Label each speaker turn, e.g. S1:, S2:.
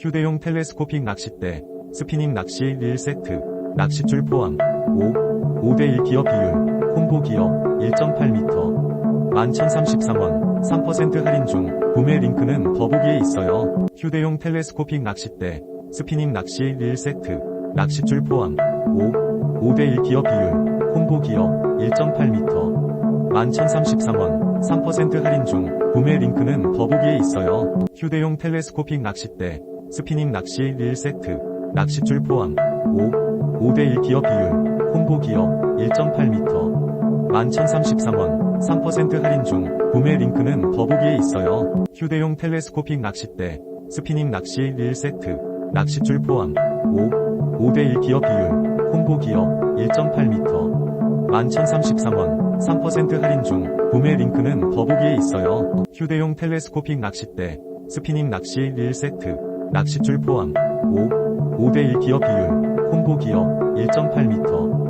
S1: 휴대용 텔레스코픽 낚싯대, 스피닝 낚시 1세트, 낚싯줄 포함, 5, 5대1 기어 비율, 콤보 기어, 1.8m, 11,033원, 3% 할인 중, 구매 링크는 더보기에 있어요. 휴대용 텔레스코픽 낚싯대, 스피닝 낚시 1세트, 낚싯줄 포함, 5, 5대1 기어 비율, 콤보 기어, 1.8m, 11,033원, 3% 할인 중, 구매 링크는 더보기에 있어요. 휴대용 텔레스코픽 낚싯대, 스피닝 낚시 1세트, 낚싯줄 포함, 5, 5대1 기어 비율, 콤보 기어, 1.8m, 11,033원, 3% 할인 중, 구매 링크는 더보기에 있어요. 휴대용 텔레스코픽 낚싯대, 스피닝 낚시 1세트, 낚싯줄 포함, 5, 5대1 기어 비율, 콤보 기어, 1.8m, 11,033원, 3% 할인 중, 구매 링크는 더보기에 있어요. 휴대용 텔레스코픽 낚싯대, 스피닝 낚시 1세트, 낚싯줄 포함, 5, 5대1 기어 비율, 콤보 기어, 1.8m,